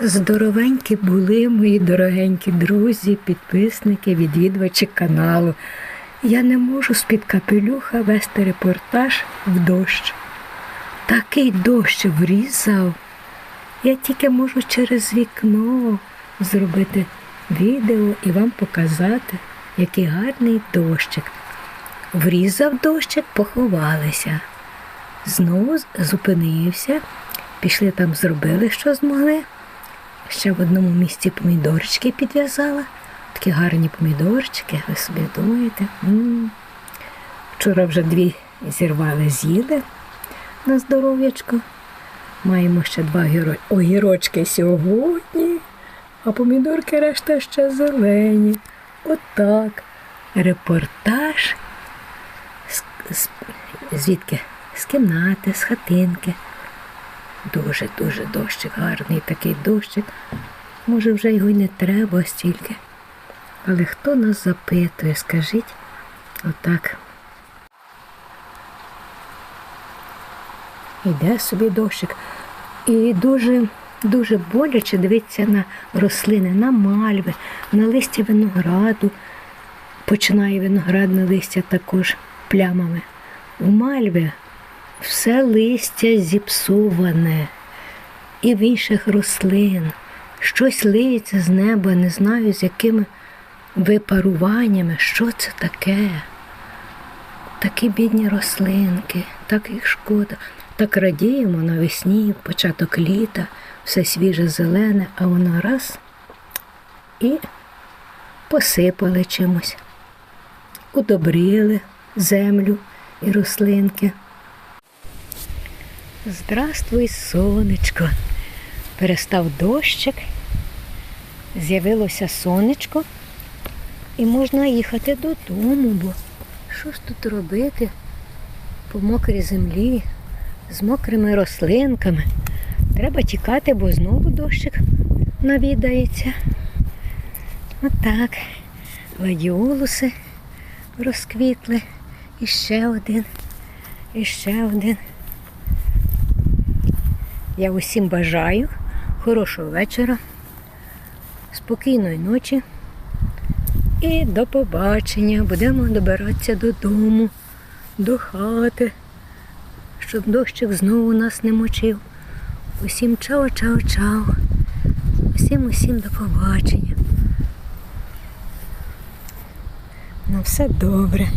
Здоровенькі були мої дорогенькі друзі, підписники, відвідувачі каналу. Я не можу з-під капелюха вести репортаж в дощ. Такий дощ врізав. Я тільки можу через вікно зробити відео і вам показати, який гарний дощик. Врізав дощик, поховалися. Знову зупинився, пішли там, зробили, що змогли. Ще в одному місці помідорчики підв'язала. Такі гарні помідорчики, ви собі думаєте. М. Вчора вже дві зірвали, з'їли на здоров'ячко. Маємо ще два гіро... огірочки сьогодні, а помідорки решта ще зелені. Отак. Репортаж з, з, звідки? З кімнати, з хатинки. Дуже-дуже дощик, гарний такий дощик. Може, вже його й не треба стільки. Але хто нас запитує, скажіть отак. Іде собі дощик. І дуже, дуже боляче дивитися на рослини, на мальви, на листя винограду. Починає виноградне листя також плямами. У мальви все листя зіпсоване і в інших рослин. Щось лиється з неба, не знаю, з якими випаруваннями. Що це таке? Такі бідні рослинки, так їх шкода. Так радіємо навесні, початок літа, все свіже зелене, а воно раз і посипали чимось, удобрили землю і рослинки. Здравствуй, сонечко. Перестав дощик, з'явилося сонечко, і можна їхати додому, бо що ж тут робити по мокрій землі, з мокрими рослинками. Треба тікати, бо знову дощик навідається. Отак. Гладіолуси розквітли. І ще один, і ще один. Я усім бажаю хорошого вечора, спокійної ночі і до побачення. Будемо добиратися додому, до хати, щоб дощик знову нас не мочив. Усім чао-чао-чао. Усім усім до побачення. На все добре.